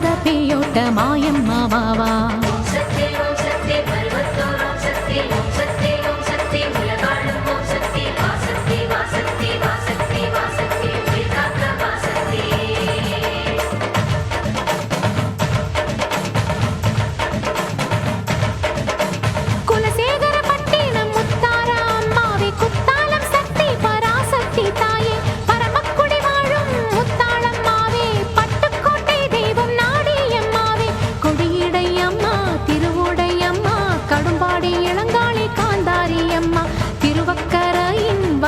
పదపియుట మాయ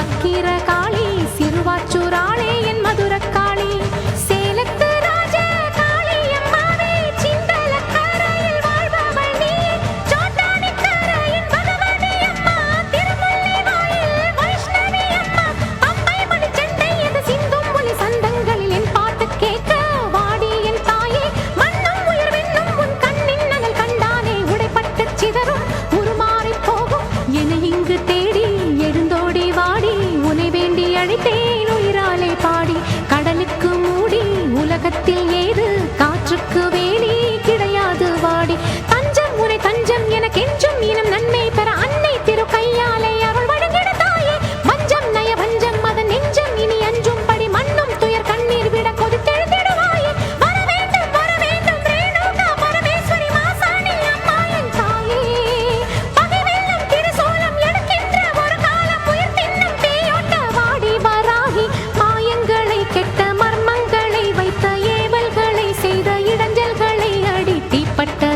வக்கிர கா அழைத்தேன் உயிராலே பாடி கடலுக்கு மூடி உலகத்தில்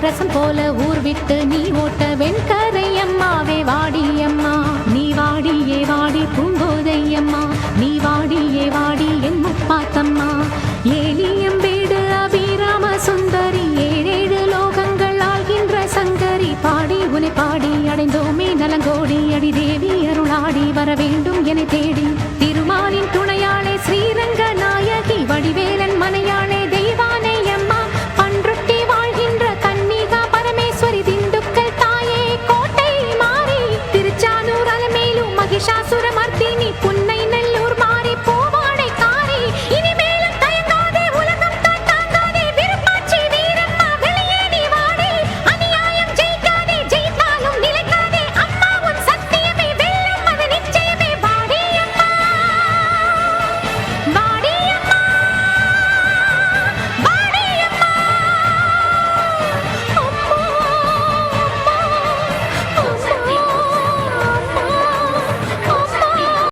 ரசம் போல ஊர் விட்டு நீ ஓட்ட வெண்கரை அம்மாவே வாடியம்மா நீ வாடியே வாடி பூங்கோதையம்மா நீ வாடியே வாடி என் முப்பாத்தம்மா. ஏலியம்பேடு அபிராம சுந்தரி ஏழேழு லோகங்கள் ஆகின்ற சங்கரி. பாடி உனை பாடி அடைந்தோமே நலங்கோடி அடி தேவி அருளாடி வர வேண்டும் என தேடி.